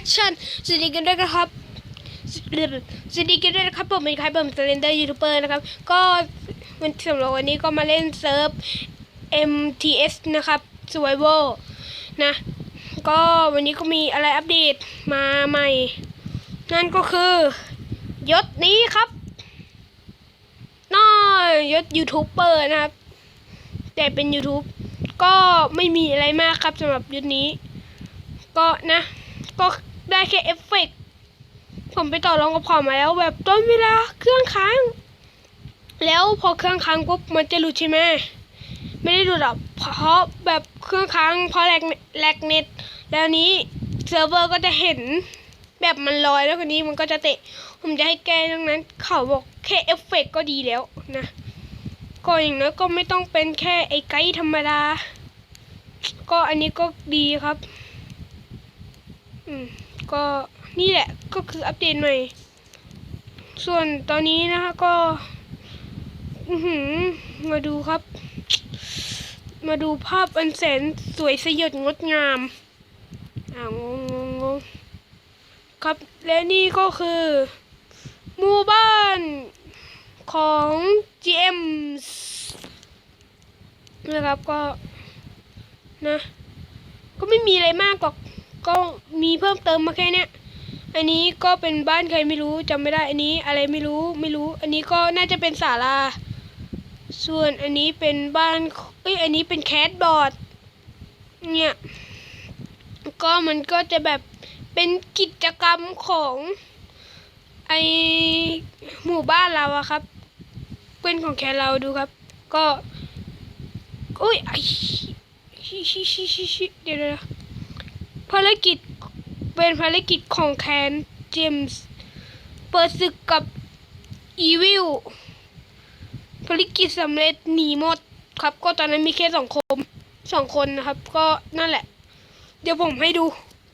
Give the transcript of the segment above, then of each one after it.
คชั่นสวัสดีกันด้วยนะครับสวัสดีกันด้วยนะครับผมเป็นใครผมสเลนเดอร์ยูทูบเบอร์นะครับ ก็วันสำหรับวันนี้ก็มาเล่นเซิร์ฟ MTS นะครับ Survival นะ ก็วันนี้ก็มีอะไรอัปเดตมาใหม่ นั่นก็คือยศนี้ครับน้อยยศยูทูบเบอร์นะครับ แต่เป็น YouTube ก็ไม่มีอะไรมากครับสำหรับยุคนี้ ก็นะ ก็ ได้แค่เอฟเฟกต์ผมไปต่อรองกับพอมาแล้วแบบต้นเวลาเครื่องค้าง แล้วพอเครื่องค้างปุ๊บมันจะหลุดใช่ไหมไม่ได้หลุดหรอกเพราะแบบเครื่องค้างเพราะแลกแลกเน็ตแล้วนี้เซิร์ฟเวอร์ก็จะเห็นแบบมันลอยแล้วคนนี้มันก็จะเตะ ผมจะให้แก้ดังนั้น เขาบอกแค่เอฟเฟกต์ก็ดีแล้วนะก็อย่างน้อยก็ไม่ต้องเป็นแค่ไอ้ไกด์ธรรมดา ก็อันนี้ก็ดีครับ อืม ก็นี่แหละก็คืออัปเดตใหม่ ส่วนตอนนี้นะคะก็มาดูครับ มาดูภาพอันแสนสวยสยดงดงามอ่างงงงงครับและนี่ก็คือหมู่บ้านของ GM นะครับก็นะ ก็ไม่มีอะไรมากหรอก ก็มีเพิ่มเติมมาแค่เนี้ยอันนี้ก็เป็นบ้านใครไม่รู้จำไม่ได้อันนี้อะไรไม่รู้ไม่รู้ อันนี้ก็น่าจะเป็นศาลา ส่วนอันนี้เป็นบ้านเอ้ยอันนี้เป็นแคทบอร์ดเนี่ยก็มันก็จะแบบเป็นกิจกรรมของไอหมู่บ้านเราอะครับเป็นของแคเราดูครับ ก็อุ้ยไอชิชิชิชิชิเดี๋ยวเดี๋ยว ภารกิจเป็นภารกิจของแคนเจมส์เปิดศึกกับอีวิลภารกิจสำเร็จหนีหมดครับ ก็ตอนนั้นมีแค่สองคนสองคนนะครับ ก็นั่นแหละ เดี๋ยวผมให้ดู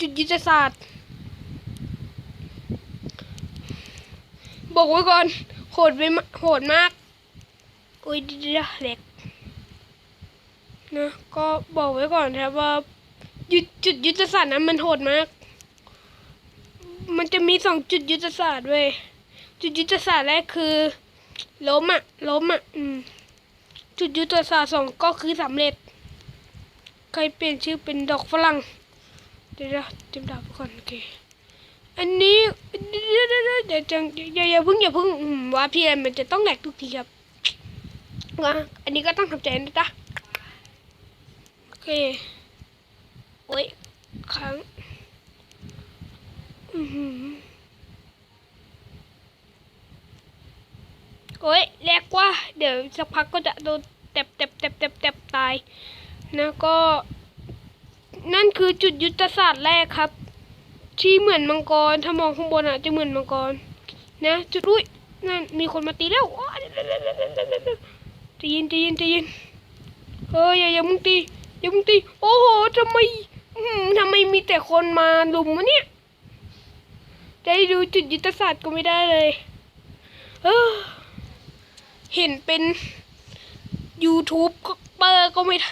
จุดยุทธศาสตร์ บอกไว้ก่อน โหดไปโหดมากอุ้ยเล็กนะก็บอกไว้ก่อนครับว่า ยุดจุดยุทธศาสตร์นั้นมันโหดมาก มันจะมีสองจุดยุทธศาสตร์เว้ย จุดยุทธศาสตร์แรกคือ ล้มอะ ล้มอะ อืม จุดยุทธศาสตร์สองก็คือสำเร็จ ใครเปลี่ยนชื่อเป็นดอกฝรั่ง เดี๋ยวเตรียมดาบก่อนโอเค อันนี้เดี๋ยวเดี๋ยวเดี๋ยวจังอย่าอย่าเพึ่งอย่าเพึ่งว่าพี่แอนมันจะต้องแหลกทุกทีครับว่าอันนี้ก็ต้องทำใจนะจ๊ะโอเค โอ้ยค้างอือหือโอ้ยแรกว่า เดี๋ยวสักพักก็จะโดนแตบแตบแตบแตบแตบตายนะก็ นั่นคือจุดยุทธศาสตร์แรกครับ ที่เหมือนมังกร ถ้ามองข้างบนอะ จะเหมือนมังกร นะ จุดอุ้ยนั่นมีคนมาตีแล้วใจะยินใจะยินใจะยินเฮ้ยอย่าอย่ามึงตีอย่ามึงตี โอ้โหทำไม ทำไมมีแต่คนมาลุมวะเนี่ย จะให้ดูจุดยุทธศาสตร์ก็ไม่ได้เลยเออเห็นเป็น YouTube ก็เปอร์ก็ไม่ได้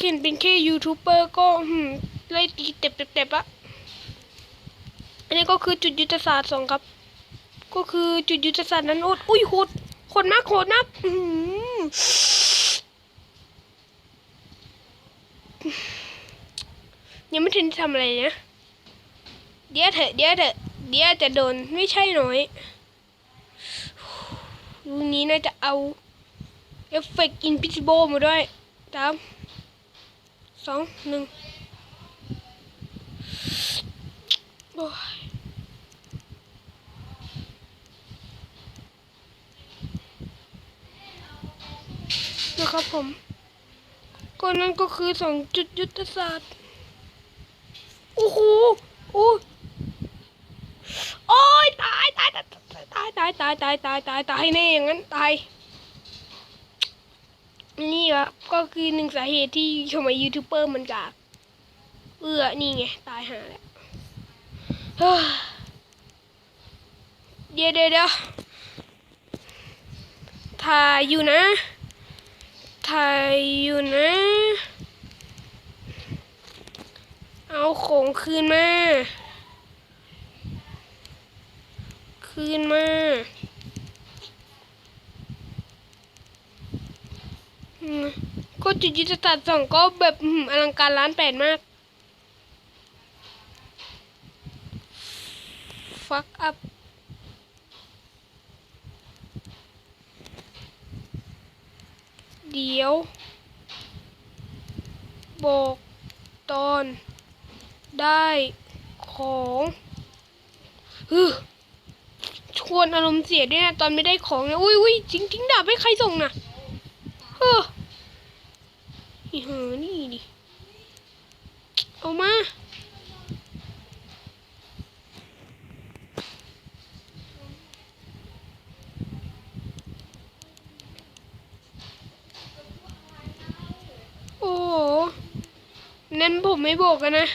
เห็นเป็นแค่ยูทูบเบอร์ก็หืมไล่ตีเต็บเต็บเต็บอะอันนี้ก็คือจุดยุทธศาสตร์สองครับ ก็คือจุดยุทธศาสตร์นั้นโอ้ยอุ้ยโหดโหดมากโหดมากอื้อหือ ยังไม่ทันทำอะไรนะเดี๋ยวเถอะเดี๋ยวเถอะเดี๋ยวจะโดนไม่ใช่น้อยลูนี้น่าจะเอาเอฟเฟกต์อินพิซิโบมาด้วยสามสองหนึ่งโอ้ยนะครับผมก็นั่นก็คือสองจุดยุทธศาสตร์ โอ้โหโอ้ยโอ้ยตายตายตายตายตายตายตายตายตายตายแน่อย่างนั้นตายนี่ครับก็คือหนึ่งสาเหตุที่ทำไมยูทูบเบอร์มันกากเอื้อนี่ไงตายหาแล้วเฮ้ยเดี๋ยวเดี๋ยวเดี๋ยวถ่ายอยู่นะถ่ายอยู่นะ เอาของคืนมา คืนมา ก็จุดยุทธศาสตร์สองก็แบบอื้อหืออลังการล้านแปดมาก ฟักอัพเดี๋ยว บอกตอน ได้ของฮึชวนอารมณ์เสียด้วยนะตอนไม่ได้ของนะอุ้ยอุ้ยจริงจริงดาบให้ใครส่งนะเฮ้อนี่เหอนี่ดิเอามาโอ้โหนั้นผมไม่บอกกันนะ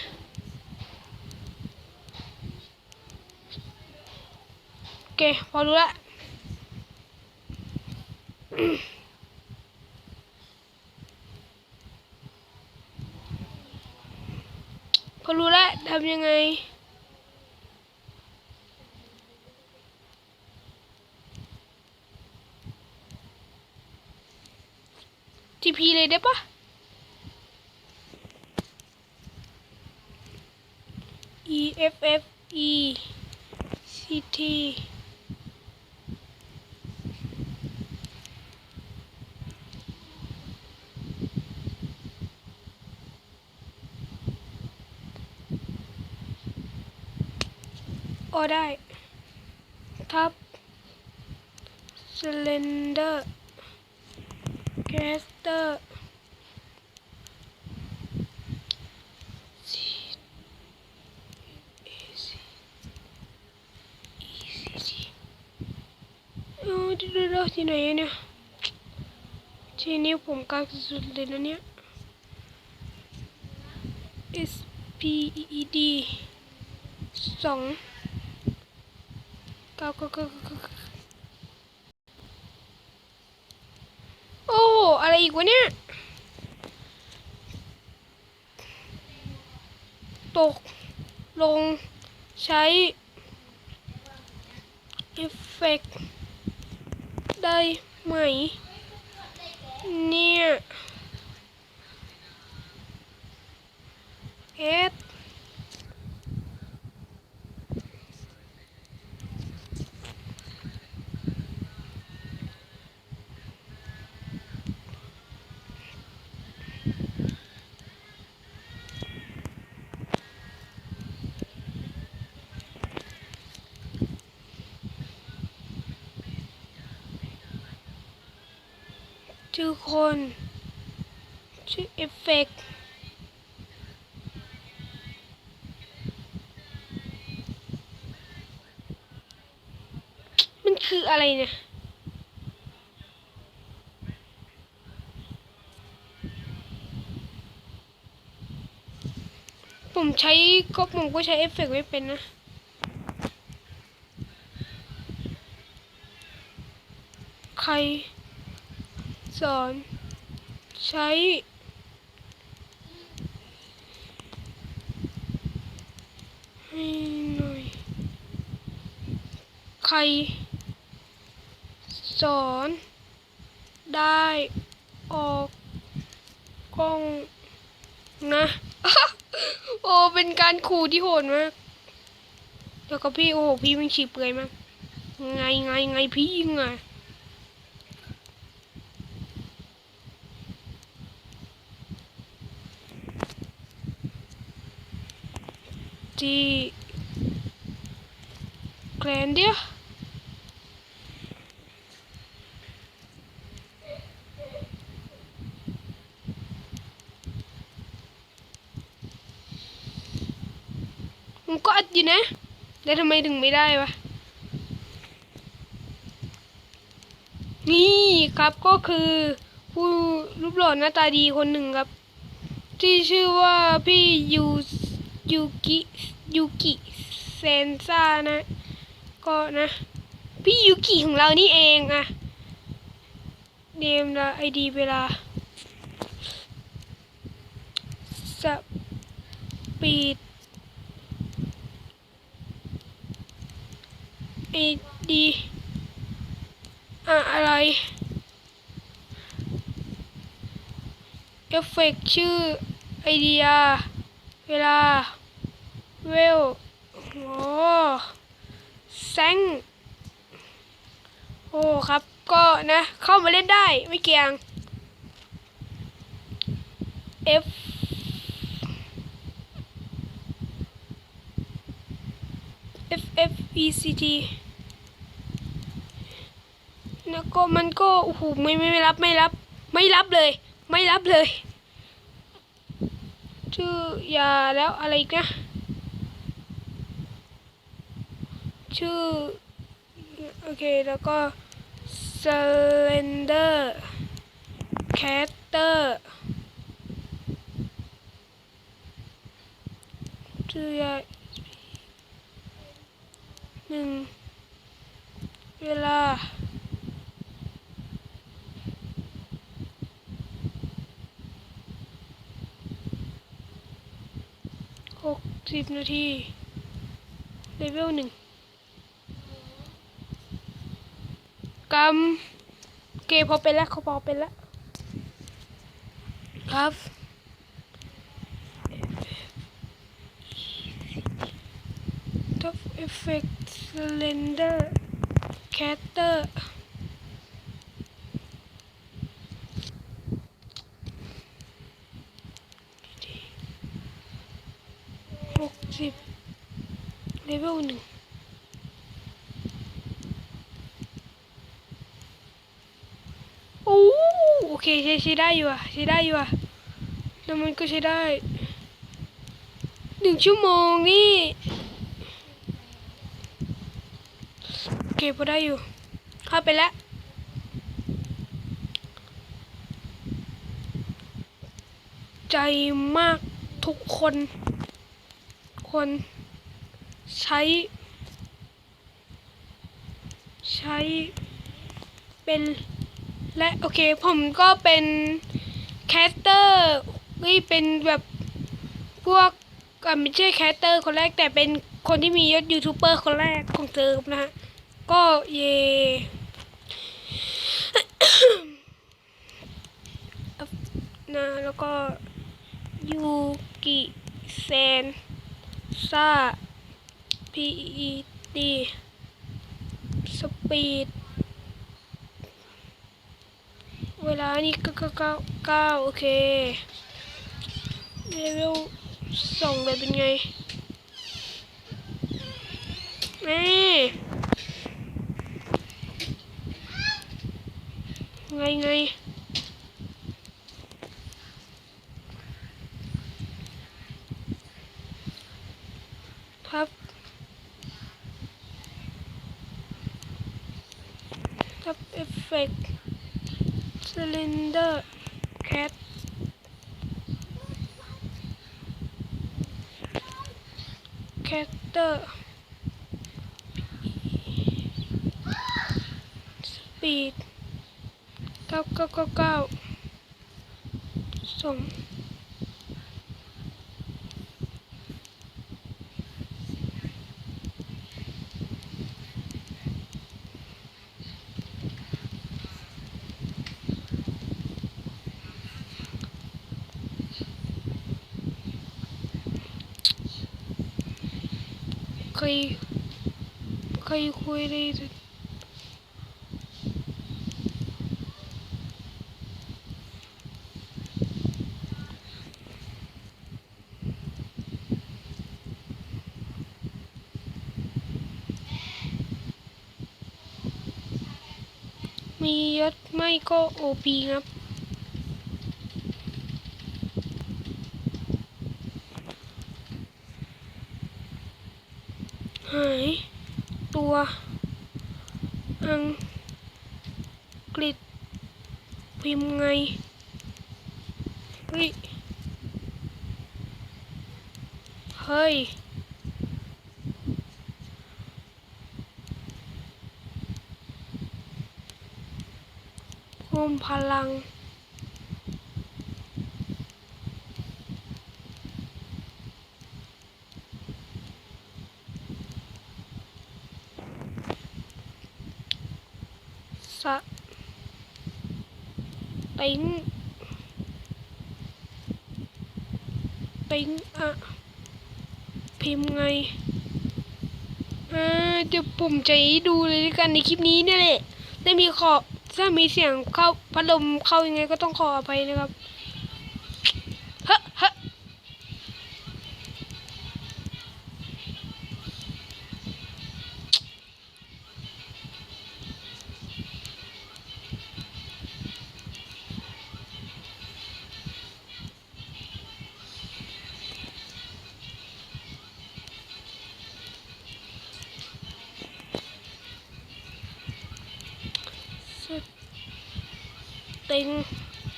โอ เคพอรู้ละพอรู้ละทำยังไงทีพีเลยได้ปะ E F F E C T โอได้ทับ Slender Caster C A C E C T เออเดี๋ยวเดี๋ยวที่ไหนอะเนี่ยที่นิ้ผมกางสุดเลยนะเนี่ย S P E E D สอง ก้าเก้าเก้าโอ้ อะไรอีกวะเนี่ย ตก ลง ใช้เอฟเฟกต์ได้ไหม เนี่ยเอส ชื่อคน ชื่อเอฟเฟกมันคืออะไรเนี่ย ผมใช้ก็ผมก็ใช้เอฟเฟกไม่เป็นนะใคร สอนใช้ ให้หน่อย ใคร สอน ได้ออกกล้องนะ โอ้ เป็นการขู่ที่โหดมาก แล้วก็พี่ โอ้โห พี่มันฉีกเปลือยมาก ไงไงไงพี่ยมันก็อัดอยู่นะ แล้วทำไมถึงไม่ได้วะนี่ครับก็คือผู้รูปหล่อหน้าตาดีคนหนึ่งครับ ที่ชื่อว่าพี่ยู ยูกิยูกิเซนซ่านะ ก็นะ พี่ยูกิของเรานี่เองอะเนมละไอดีเวลาสปปีดไอดีอะอะไรเอฟเฟกต์ชื่อไอเดีย เวลา เวลโอ้แซงโอ้ครับ ก็นะ เข้ามาเล่นได้ไม่เกี่ยง F F F E C T แล้วก็มันก็โอ้โหไม่ไม่ไม่รับไม่รับ ไม่รับเลย ไม่รับเลย ชื่อยาแล้วอะไรอีกนะ ชื่อ โอเค แล้วก็ Slender Caster ชื่อยาหนึ่งเวลา หก สิบนาทีเลเวลหนึ่งกำเกพอเป็นแล้วเขาพอเป็นแล้วครับ Top Effect Slender Caster หกสิบ เลเวลหนึ่งโอ้โอเคใช้ใช้ได้อยู่อะใช้ได้อยู่อะแล้วมันก็ใช้ได้หนึ่งชั่วโมงนี่โอเคพอได้อยู่เข้าไปแล้วใจมากทุกคนคน ใช้ ใช้เป็นและโอเคผมก็เป็นแคสเตอร์นี่เป็นแบบพวกอะไม่ใช่แคสเตอร์คนแรกแต่เป็นคนที่มียศยูทูบเบอร์คนแรกของเซิร์ฟนะฮะก็เยนะแล้วก็ยูกิเซนซา พีอีดีสปีดเวลานี่ก็เก้าเก้าเก้าโอเคเลเวลสองเลยเป็นไงนี่ไงไง ครับครับเอฟเฟกต์ cylinder cat cater speed เก้าเก้าเก้าเก้าส่งเคยเคยคุ มียศไม่ก็โอปีครับ รมพลังสะติงติงอะพิมพ์ไงเดี๋ยวผมจะดูเลยกันในคลิปนี้นี่แหละได้มีขอบ ถ้ามีเสียงเข้าพัดลมเข้ายังไงก็ต้องขออภัยนะครับ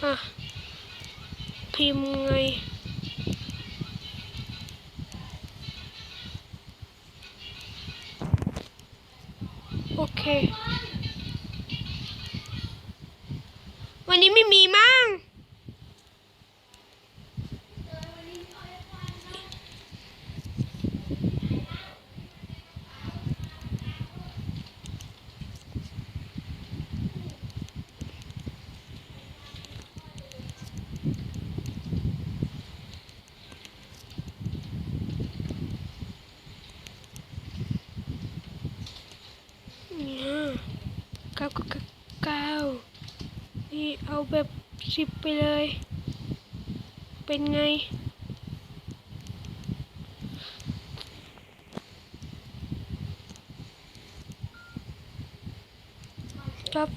อะพิมพ์ไง โอเค วันนี้ไม่มีมั้งเนี่ย เก้าเก้านี่เอาแบบสิบไปเลย เป็นไง ครับ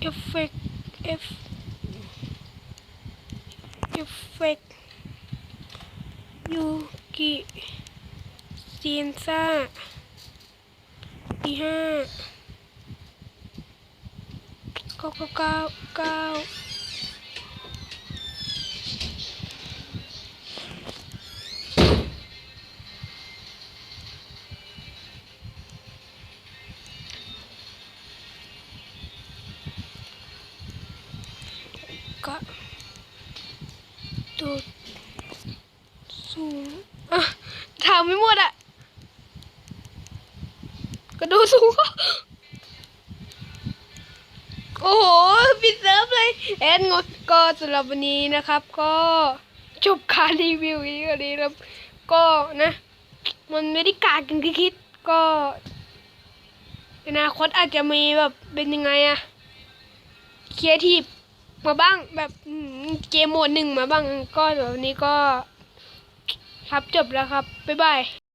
เอฟเฟกเอฟ เอฟเฟกต์ยูกิเซียนซ่าปีห้าเก้าเก้าเก้าาไม่หมดอะก็ดูสูงโอ้โหปิดเซิร์ฟเลยแอนงดก็สำหรับวันนี้นะครับ ก็จบการรีวิวนี้กันนี้ครับ ก็นะ มันไม่ได้กากกันคิดก็อนาคตอาจจะมีแบบเป็นยังไงอะเครีเอทีมาบ้างแบบเกมโหมดหนึ่งมาบ้างก็เดี๋ยววันนี้ก็ ครับจบแล้วครับ บ๊ายบาย